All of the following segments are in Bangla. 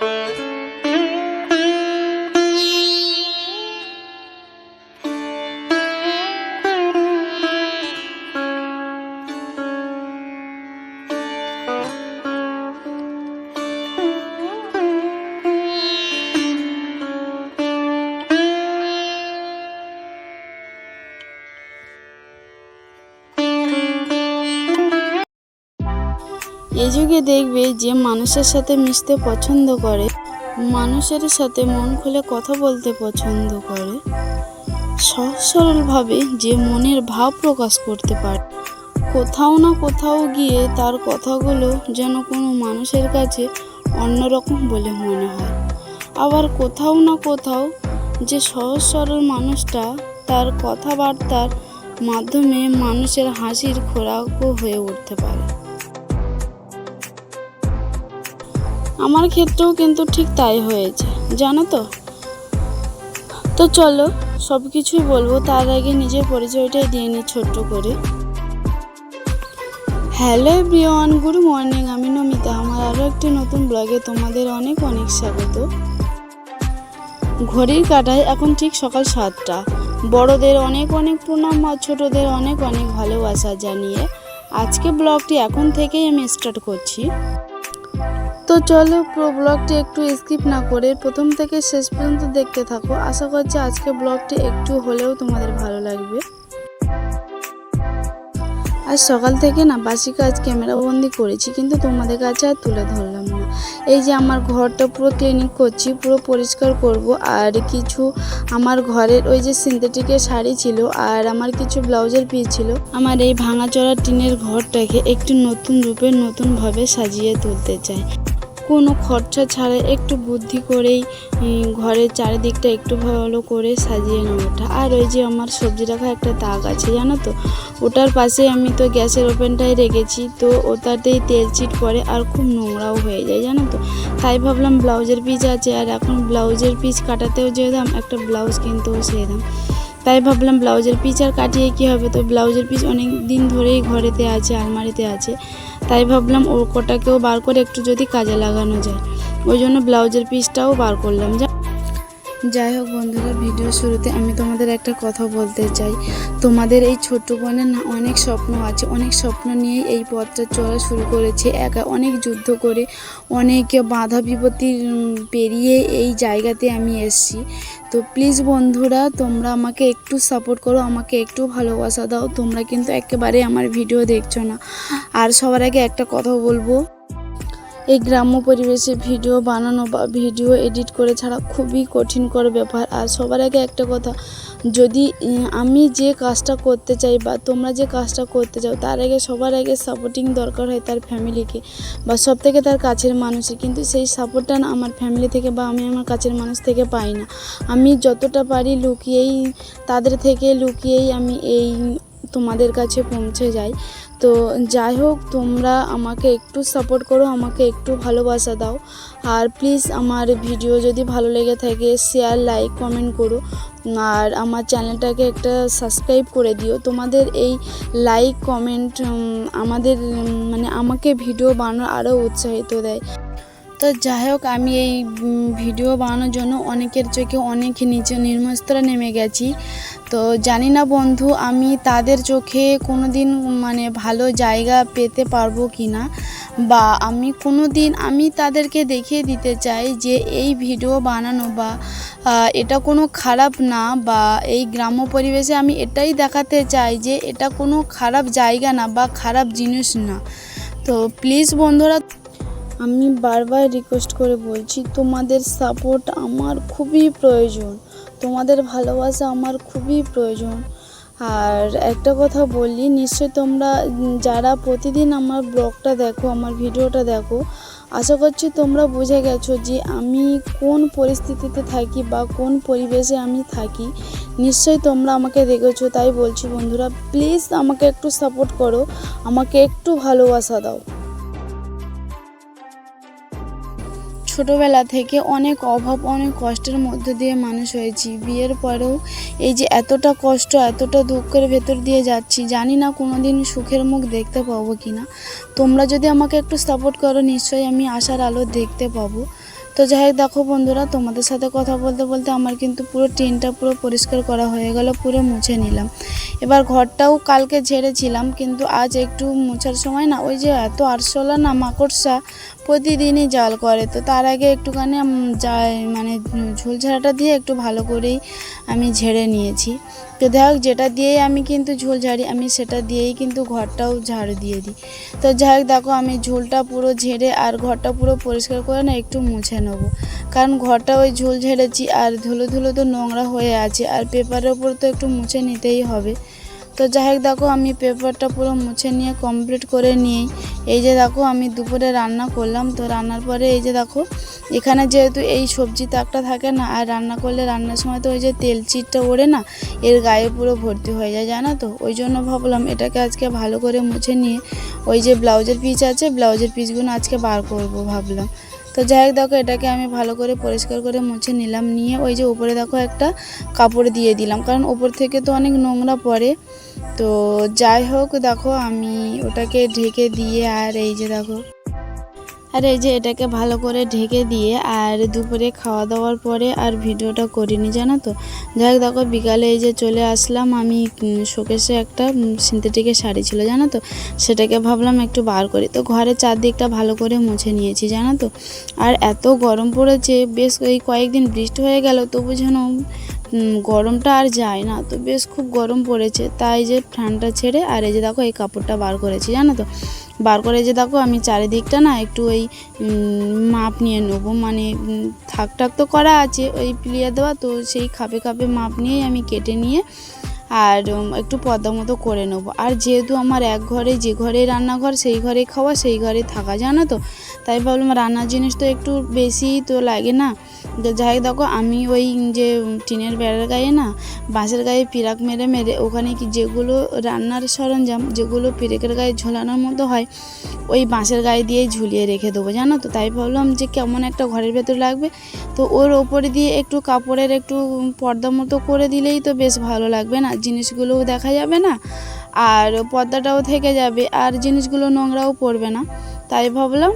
Música এই যুগে দেখবে যে মানুষের সাথে মিশতে পছন্দ করে মানুষের সাথে মন খুলে কথা বলতে পছন্দ করে। সহজ সরলভাবে যে মনের ভাব প্রকাশ করতে পারে। কোথাও না কোথাও গিয়ে তার কথাগুলো যেন কোনো মানুষের কাছে অন্যরকম বলে মনে হয়। আবার কোথাও না কোথাও যে সহজ সরল মানুষটা তার কথাবার্তার মাধ্যমে মানুষের হাসির খোরাকও হয়ে উঠতে পারে। আমার ক্ষেত্রেও কিন্তু ঠিক তাই হয়েছে, জানো তো? তো চলো সব কিছুই বলব, তার আগে নিজের পরিচয়টাই দিয়ে নিই ছোট্ট করে। হ্যালো এভরিওয়ান, গুড মর্নিং, আমি নমিতা। আমার আরও একটি নতুন ব্লগে তোমাদের অনেক অনেক স্বাগত। ঘড়ির কাটায় এখন ঠিক সকাল সাতটা। বড়দের অনেক অনেক প্রণাম আর ছোটদের অনেক অনেক ভালোবাসা জানিয়ে আজকে ব্লগটি এখন থেকেই আমি স্টার্ট করছি। তো চলো পুরো ব্লগটি একটু স্কিপ না করে প্রথম থেকে শেষ পর্যন্ত দেখতে থাকো। আশা করছি আজকে ব্লগটি একটু হলেও তোমাদের ভালো লাগবে। আজ সকাল থেকে না বাসি কাজ ক্যামেরা বন্দি করেছি, কিন্তু তোমাদের কাছে আর তুলে ধরলাম না। এই যে আমার ঘরটা পুরো ক্লিনিক করছি, পুরো পরিষ্কার করব। আর কিছু আমার ঘরের ওই যে সিনথেটিকের শাড়ি ছিল আর আমার কিছু ব্লাউজের পিস ছিল, আমার এই ভাঙাচোরা টিনের ঘরটাকে একটু নতুন রূপে নতুনভাবে সাজিয়ে তুলতে চাই। কোনো খরচা ছাড়া একটু বুদ্ধি করেই ঘরের চারিদিকটা একটু ভালো করে সাজিয়ে নেওয়াটা। আর ওই যে আমার সবজি রাখা একটা তাক আছে, জানো তো? ওটার পাশে আমি তো গ্যাসের ওপেনটাই রেখেছি, তো ওটাতেই তেল চিট পড়ে আর খুব নোংরাও হয়ে যায়, জানো তো? তাই ভাবলাম ব্লাউজের পিস আছে, আর এখন ব্লাউজের পিস কাটাতেও যে দাম একটা ব্লাউজ কিনতেও সেই দাম তাই ভাবলাম ব্লাউজের পিস আর কাটিয়ে কী হবে? তো ব্লাউজের পিস অনেক দিন ধরেই ঘরেতে আছে, আলমারিতে আছে। তাই ভাবলাম ও কটাকেও বার করে একটু যদি কাজে লাগানো যায়। ওই জন্য ব্লাউজের পিসটাও বার করলাম। যা যাই হোক বন্ধুরা ভিডিও শুরুতে আমি তোমাদের একটা কথা বলতে চাই। তোমাদের এই ছোট্ট বোনের না অনেক স্বপ্ন আছে, অনেক স্বপ্ন নিয়ে এই পথটা চলা শুরু করেছে। একা অনেক যুদ্ধ করে অনেক বাধা বিপত্তি পেরিয়ে এই জায়গাতে আমি এসেছি। তো প্লিজ বন্ধুরা, তোমরা আমাকে একটু সাপোর্ট করো, আমাকে একটু ভালোবাসা দাও। তোমরা কিন্তু একেবারে আমার ভিডিও দেখছ না। আর সবার আগে একটা কথা বলব এই গ্রাম্য পরিবেশে ভিডিও বানানো বা ভিডিও এডিট করে ছাড়া খুবই কঠিন কঠিনকর ব্যাপার। আর সবার আগে একটা কথা, যদি আমি যে কাজটা করতে চাই বা তোমরা যে কাজটা করতে চাও, তার আগে সবার আগে সাপোর্টিং দরকার হয় তার ফ্যামিলিকে বা সব থেকে তার কাছের মানুষের। কিন্তু সেই সাপোর্টটা না আমার ফ্যামিলি থেকে বা আমি আমার কাছের মানুষ থেকে পাই না। আমি যতটা পারি লুকিয়েই, তাদের থেকে লুকিয়েই আমি এই তোমাদের কাছে পৌঁছে যাই। তো যাই হোক, তোমরা আমাকে একটু সাপোর্ট করো, আমাকে একটু ভালোবাসা দাও। আর প্লিজ আমার ভিডিও যদি ভালো লেগে থাকে শেয়ার লাইক কমেন্ট করো। আর আমার চ্যানেলটাকে একটা সাবস্ক্রাইব করে দিও। তোমাদের এই লাইক কমেন্ট আমাদের মানে আমাকে ভিডিও বানানোর আরও উৎসাহিত দেয়। তো যাই হোক, আমি এই ভিডিও বানানোর জন্য অনেকের চোখে অনেক নিচে নির্মস্তরা নেমে গেছি। তো জানি না বন্ধু, আমি তাদের চোখে কোনো দিন মানে ভালো জায়গা পেতে পারব কি না বা আমি কোনো দিন আমি তাদেরকে দেখিয়ে দিতে চাই যে এই ভিডিও বানানো বা এটা কোনো খারাপ না বা এই গ্রাম্য পরিবেশে আমি এটাই দেখাতে চাই যে এটা কোনো খারাপ জায়গা না বা খারাপ জিনিস না। তো প্লিজ বন্ধুরা আমি বারবার রিকোয়েস্ট করে বলছি, তোমাদের সাপোর্ট আমার খুবই প্রয়োজন। তোমাদের ভালোবাসা আমার খুবই প্রয়োজন। আর একটা কথা বলি, নিশ্চয়ই তোমরা, যারা প্রতিদিন আমার ব্লগটা দেখো, আমার ভিডিওটা দেখো, আশা করছি তোমরা বুঝে গেছো যে আমি কোন পরিস্থিতিতে থাকি বা কোন পরিবেশে আমি থাকি। নিশ্চয়ই তোমরা আমাকে দেখেছ, তাই বলছি বন্ধুরা প্লিজ আমাকে একটু সাপোর্ট করো, আমাকে একটু ভালোবাসা দাও। ছোটোবেলা থেকে অনেক অভাব, অনেক কষ্টের মধ্য দিয়ে মানুষ হয়েছি। বিয়ের পরেও এই যে এতটা কষ্ট, এতটা দুঃখের ভেতর দিয়ে যাচ্ছি, জানি না কোনো দিন সুখের মুখ দেখতে পাবো কি না তোমরা যদি আমাকে একটু সাপোর্ট করো, নিশ্চয়ই আমি আশার আলো দেখতে পাবো। তো যাই হোক, দেখো বন্ধুরা, তোমাদের সাথে কথা বলতে বলতে আমার কিন্তু পুরো টিনটা পুরো পরিষ্কার করা হয়ে গেল, পুরো মুছে নিলাম। এবার ঘরটাও কালকে ঝেড়েছিলাম, কিন্তু আজ একটু মোছার সময় না, ওই যে এত আরশোলা না, মাকড়সা প্রতিদিনই জাল করে। তো তার আগে একটুখানি মানে ঝোল ঝাড়াটা দিয়ে একটু ভালো করেই আমি ঝেড়ে নিয়েছি। তো দেখ, যেটা দিয়েই আমি কিন্তু ঝোল ঝাড়ি, আমি সেটা দিয়েই কিন্তু ঘরটাও ঝাড়ু দিয়ে দিই। তো যাই দেখো, আমি ঝোলটা পুরো ঝেড়ে আর ঘরটা পুরো পরিষ্কার করে না, একটু মুছে নেব। কারণ ঘরটা ওই ঝোল ঝেড়েছি আর ধুলো ধুলো তো নোংরা হয়ে আছে, আর পেপারের উপর তো একটু মুছে নিতেই হবে। তো যাই হোক দেখো, আমি পেপারটা পুরো মুছে নিয়ে কমপ্লিট করে নিয়েই এই যে দেখো, আমি দুপুরে রান্না করলাম। তো রান্নার পরে এই যে দেখো, এখানে যেহেতু এই সবজি তাকটা থাকে না, আর রান্না করলে রান্নার সময় তো ওই যে তেল চিটটা ওড়ে না, এর গায়ে পুরো ভর্তি হয়ে যায়, জানো তো? ওই জন্য ভাবলাম এটাকে আজকে ভালো করে মুছে নিয়ে, ওই যে ব্লাউজের পিস আছে, ব্লাউজের পিসগুলো আজকে বার করব, ভাবলাম। তো যাই হোক, দেখো, এটাকে আমি ভালো করে পরিষ্কার করে মুছে নিলাম। নিয়ে ওই যে উপরে দেখো একটা কাপড় দিয়ে দিলাম, কারণ ওপর থেকে তো অনেক নোংরা পড়ে। তো যাই হোক, দেখো, আমি ওটাকে ঢেকে দিয়ে আর এই যে দেখো আর এই যে এটাকে ভালো করে ঢেকে দিয়ে আর দুপুরে খাওয়া দাওয়ার পরে আর ভিডিওটা করিনি, জানো তো? যাই হোক, দেখো বিকালে এই যে চলে আসলাম আমি শোকেসে একটা সিনথেটিকের শাড়ি ছিল, জানো তো? সেটাকে ভাবলাম একটু বার করি। তো ঘরের চারদিকটা ভালো করে মুছে নিয়েছি, জানো তো? আর এত গরম পড়েছে, বেশ এই কয়েকদিন বৃষ্টি হয়ে গেল, তবু যেন গরমটা আর যায় না। তো বেশ খুব গরম পড়েছে, তাই যে ফ্যানটা ছেড়ে আর এই যে দেখো এই কাপড়টা বার করেছি, জানো তো? বার করে যে দেখো, আমি চারিদিকটা না একটু ওই মাপ নিয়ে নেব। মানে থাক টাক তো করা আছে, ওই প্লেয়ার দেওয়া, তো সেই খাপে খাপে মাপ নিয়েই আমি কেটে নিয়ে আর একটু পদ্মা মতো করে নেব। আর যেহেতু আমার এক ঘরে যে ঘরে রান্নাঘর, সেই ঘরে খাওয়া, সেই ঘরে থাকা, জানো তো? তাই ভাবলাম রান্নার জিনিস তো একটু বেশি তো লাগে না। যাই দেখো, আমি ওই যে টিনের বেড়ার গায়ে না, বাঁশের গায়ে পিরাক মেরে মেরে ওখানে কি যেগুলো রান্নার সরঞ্জাম, যেগুলো পিরেকের গায়ে ঝোলানোর মতো হয়, ওই বাঁশের গায়ে দিয়েই ঝুলিয়ে রেখে দেবো, জানো তো? তাই ভাবলাম যে কেমন একটা ঘরের ভেতর লাগবে। তো ওর ওপরে দিয়ে একটু কাপড়ের একটু পর্দা মতো করে দিলেই তো বেশ ভালো লাগবে না? জিনিসগুলোও দেখা যাবে না, আর পর্দাটাও থেকে যাবে, আর জিনিসগুলো নোংরাও পড়বে না। তাই ভাবলাম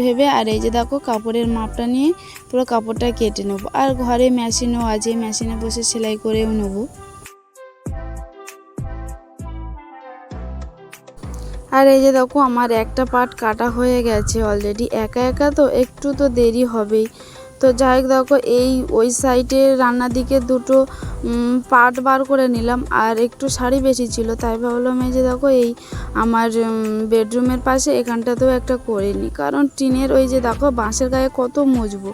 ভেবে আর এই যে দেখো কাপড়ের মাপটা নিয়ে পুরো কাপড়টা কেটে নেব। আর ঘরে মেশিনও আছে, মেশিনে বসে সেলাই করেও নেব। আর এই যে দেখো আমার একটা পার্ট কাটা হয়ে গেছে অলরেডি, একা একা তো একটু তো দেরি হবেই। তো যাই হোক দেখো, এই ওই সাইডে রান্নার দিকে দুটো পার্ট বার করে নিলাম আর একটু শাড়ি বেশি ছিল, তাই ভাবলাম এই যে দেখো, এই আমার বেডরুমের পাশে এখানটাতেও একটা করে নিই। কারণ টিনের ওই যে দেখো, বাঁশের গায়ে কত মজবু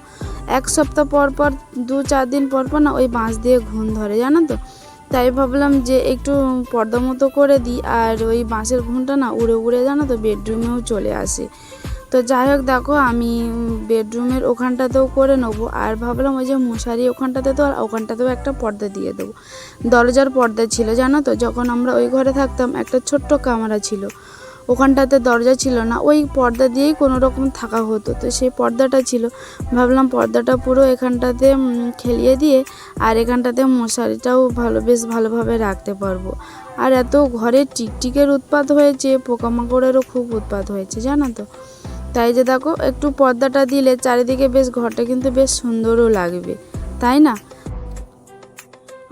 এক সপ্তাহ পর পর, দু চার দিন পর পর না ওই বাঁশ দিয়ে ঘুণ ধরে, জানো তো? তাই ভাবলাম যে একটু পর্দা মতো করে দিই আর ওই বাঁশের ঘুমটা না উড়ে উড়ে, জানো তো, বেডরুমেও চলে আসে। তো যাই হোক, দেখো, আমি বেডরুমের ওখানটাতেও করে নেব। আর ভাবলাম ওই যে মশারি ওখানটাতে তো, আর ওখানটাতেও একটা পর্দা দিয়ে দেবো। দরজার পর্দা ছিল, জানো তো? যখন আমরা ওই ঘরে থাকতাম, একটা ছোট্ট কামরা ছিল। ওখানটাতে দরজা ছিল না, ওই পর্দা দিয়েই কোনো রকম থাকা হতো। তো সেই পর্দাটা ছিল, ভাবলাম পর্দাটা পুরো এখানটাতে খেলিয়ে দিয়ে, আর এখানটাতে মশারিটাও ভালো, বেশ ভালোভাবে রাখতে পারব। আর এত ঘরে টিকটিকের উৎপাত হয়েছে, পোকামাকড়েরও খুব উৎপাত হয়েছে, জানো তো? তাই যে দেখো, একটু পর্দাটা দিলে চারিদিকে বেশ ঘরটা কিন্তু বেশ সুন্দরও লাগবে, তাই না?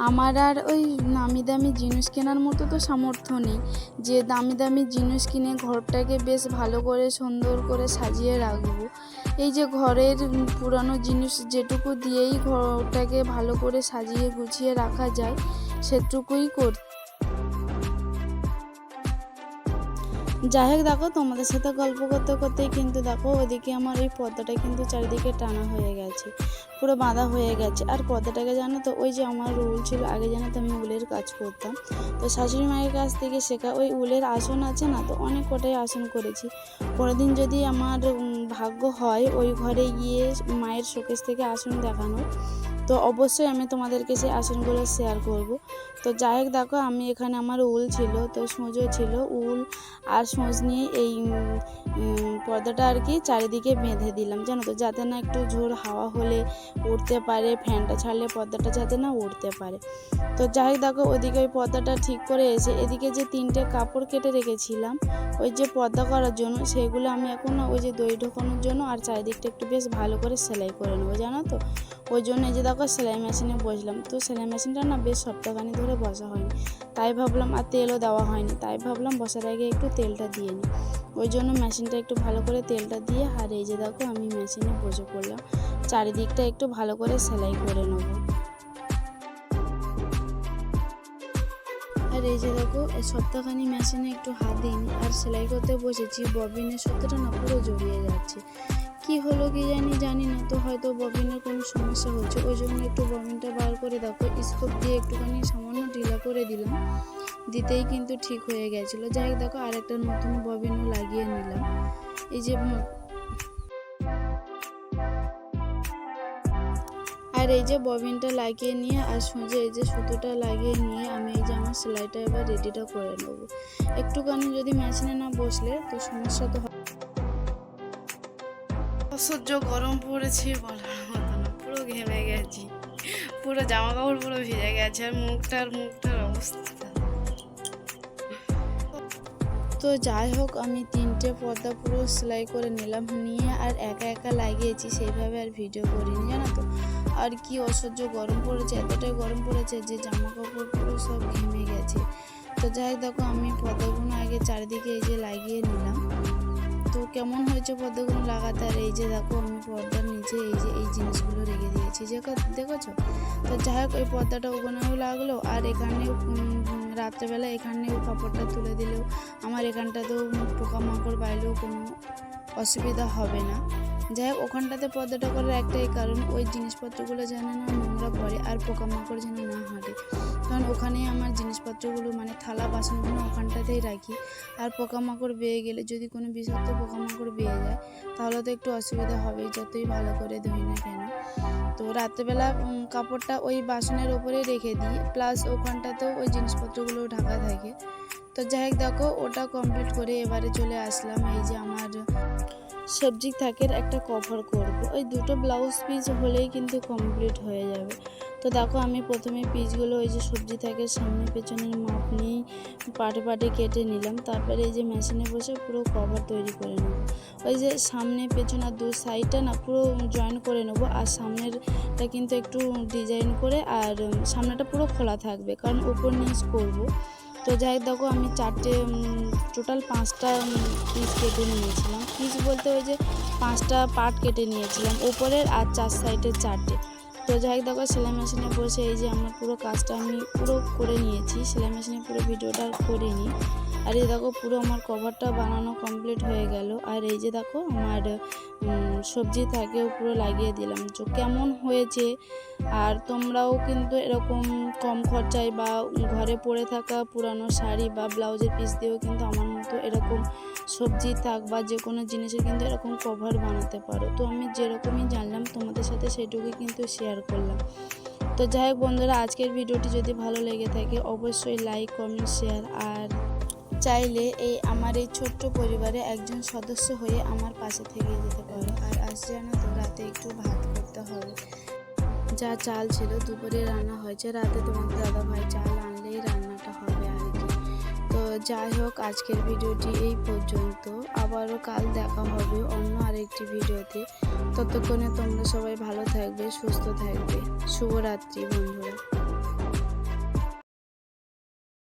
আমার আর ওই নামি দামি জিনিস কেনার মতো তো সামর্থ্য নেই। যে দামি দামি জিনিস কিনে ঘরটাকে বেশ ভালো করে, সুন্দর করে সাজিয়ে রাখব। এই যে ঘরের পুরানো জিনিস যেটুকু দিয়েই ঘরটাকে ভালো করে সাজিয়ে গুছিয়ে রাখা যায়, সেটুকুই কর যাই হোক দেখো, তোমাদের সাথে গল্প করতে করতেই কিন্তু দেখো ওদিকে আমার এই পর্দাটা কিন্তু চারিদিকে টানা হয়ে গেছে, পুরো বাঁধা হয়ে গেছে। আর পর্দাটাকে জানো তো, ওই যে আমার রুল ছিল, আগে জানো তো আমি উলের কাজ করতাম। তো শাশুড়ি মায়ের কাছ থেকে শেখা ওই উলের আসন আছে না, তো অনেক কটাই আসন করেছি। কোনোদিন যদি আমার ভাগ্য হয়, ওই ঘরে গিয়ে মায়ের শোকেস থেকে আসন দেখানোর তো অবশ্যই আমি তোমাদেরকে সেই আসনগুলো শেয়ার করব। তো যাই হোক, দেখো আমি এখানে আমার উল ছিল, তো সূঁচও ছিল, উল আর সূচ নিয়ে এই পর্দাটা আর কি চারিদিকে বেঁধে দিলাম, জানো তো? যাতে না একটু ঝোর হাওয়া হলে উঠতে পারে, ফ্যানটা ছাড়লে পর্দাটা যাতে না উঠতে পারে। তো যাই হোক, দেখো ওইদিকে ওই পর্দাটা ঠিক করে এসে এদিকে যে তিনটে কাপড় কেটে রেখেছিলাম, ওই যে পর্দা করার জন্য সেগুলো আমি এখন ওই যে দই ঢোকানোর জন্য আর চারিদিকটা একটু বেশ ভালো করে সেলাই করে নেব, জানো তো? ওই জন্য এই যে দেখো সেলাই মেশিনে বসলাম। তো সেলাই মেশিনটা না বেশ সপ্তাহখানি ধরে বসা হয়নি। তাই ভাবলাম আর তেলও দেওয়া হয়নি। তাই ভাবলাম বসার আগে একটু তেলটা দিয়ে নিই। ওই জন্য মেশিনটা একটু ভালো করে তেলটা দিয়ে, আর এই যে দেখো আমি মেশিনে বসে পড়লাম। চারিদিকটা একটু ভালো করে সেলাই করে নেব। আর এই যে দেখো, এই সপ্তাহখানি মেশিনে একটু হাত দিইনি। আর সেলাই করতে বসেছি, ববিনের সত্যটা না পুরো জড়িয়ে যাচ্ছে। কি হলো কি জানি জানি না, তো হয়তো ববিনের কোনো সমস্যা হচ্ছে। ওই জন্য একটু ববিনটা বার করে দেখো স্কোপ দিয়ে একটুখানি সামান্য ঢিলা করে দিলাম। দিতেই কিন্তু ঠিক হয়ে গেছিল। যাই দেখো আর একটা নতুন ববিনও লাগিয়ে নিলাম। এই যে আর এই যে ববিনটা লাগিয়ে নিয়ে আর সোজে এই যে সুতোটা লাগিয়ে নিয়ে আমি এই যে আমার সেলাইটা এবার রেডিটা করে নেব। একটুখানি যদি মেশিনে না বসলে তো সমস্যা তো হয়। অসহ্য গরম পড়েছে বলার মতো না, পুরো ঘেমে গেছি। পুরো জামা কাপড় পুরো ভিজে গেছে আর মুখটার মুখটার অবস্থা। তো যাই হোক, আমি তিনটে পর্দা পুরো সেলাই করে নিলাম, নিয়ে আর একা একা লাগিয়েছি, সেইভাবে আর ভিডিও করিনি, জানো তো। আর কি অসহ্য গরম পড়েছে, এতটাই গরম পড়েছে যে জামা কাপড় পুরো সব ঘেমে গেছে। তো যাই দেখো আমি পর্দাগুলো আগে চারিদিকে এই যে লাগিয়ে নিলাম। তো কেমন হয়েছে পর্দাগুলো লাগাতে আর এই যে দেখো আমি পর্দার নিচে এই যে এই জিনিসগুলো রেখে দিয়েছি। যে দেখেছ? তো যাই হোক ওই পর্দাটা ওখানেও লাগল আর এখানেও উম, রাত্রেবেলা এখানেও কাপড়টা তুলে দিলেও আমার এখানটাতেও পোকামাকড় বাইলেও কোনো অসুবিধা হবে না। যাই হোক ওখানটাতে পর্দাটা করার একটাই কারণ ওই জিনিসপত্রগুলো যেন না নোংরা পড়ে আর পোকামাকড় যেন না হাঁটে। কারণ ওখানেই আমার জিনিসপত্রগুলো মানে থালা, বাসনগুলো ওখানটাতেই রাখি। আর পোকামাকড় বেয়ে গেলে যদি কোনো বিষাক্ত পোকামাকড় বেয়ে যায়, তাহলে তো একটু অসুবিধা হবে যতই ভালো করে ধুই না কেন। তো রাত্রেবেলা কাপড়টা ওই বাসনের ওপরে রেখে দিই, প্লাস ওখানটাতেও ওই জিনিসপত্রগুলো ঢাকা থাকে। তো যাই হোক, দেখো, ওটা কমপ্লিট করে এবারে চলে আসলাম, এই যে আমার সবজি থাকের একটা কভার করব। ওই দুটো ব্লাউজ পিস হলেই কিন্তু কমপ্লিট হয়ে যাবে। তো দেখো, আমি প্রথমে পিসগুলো ওই যে সবজি থাকের সামনে পেছনের মাপ নিয়েই পাটে পাটে কেটে নিলাম। তারপরে এই যে মেশিনে বসে পুরো কভার তৈরি করে নেব। ওই যে সামনে পেছন আর দু সাইডটা না পুরো জয়েন করে নেব, আর সামনেরটা কিন্তু একটু ডিজাইন করে, আর সামনেটা পুরো খোলা থাকবে, কারণ উপর নিচ করব। তো যাই হোক, দেখো আমি চারটে টোটাল পাঁচটা পিস কেটে নিয়েছিলাম। পিস বলতে ওই যে পাঁচটা পার্ট কেটে নিয়েছিলাম ওপরের আর চার সাইডের চারটে। তো যাই দেখো সেলাই মেশিনে বসে এই যে আমার পুরো কাজটা আমি পুরো করে নিয়েছি, সেলাই মেশিনে পুরো ভিডিওটা আর করিনি। আর এই দেখো পুরো আমার কভারটা বানানো কমপ্লিট হয়ে গেল। আর এই যে দেখো আমার সবজি থাকেও পুরো লাগিয়ে দিলাম। তো কেমন হয়েছে? আর তোমরাও কিন্তু এরকম কম খরচায় বা ঘরে পড়ে থাকা পুরানো শাড়ি বা ব্লাউজের পিস দিয়েও কিন্তু আমার মতো এরকম সবজি থাক বা যে কোনো জিনিসের কিন্তু এরকম কভার বানাতে পারো। তো আমি যেরকমই জানলাম, তোমাদের সাথে সেটুকুই কিন্তু শেয়ার করলাম। তো যাই হোক বন্ধুরা, আজকের ভিডিওটি যদি ভালো লেগে থাকে, অবশ্যই লাইক কমেন্ট শেয়ার আর চাইলে এই আমার এই ছোট্ট পরিবারে একজন সদস্য হয়ে আমার পাশে থেকে যেতে পারো। আর আজ জানো তো রাতে একটু ভাত করতে হবে। যা চাল ছিল, দুপুরে রান্না হয়েছে। রাতে তোমার দাদা ভাই চাল আনলেই রান্নাটা হবে আর কি। তো যাই হোক, আজকের ভিডিওটি এই পর্যন্ত। আবারও কাল দেখা হবে অন্য আরেকটি ভিডিওতে। ততক্ষণে তোমরা সবাই ভালো থাকবে, সুস্থ থাকবে। শুভরাত্রি বন্ধুরা।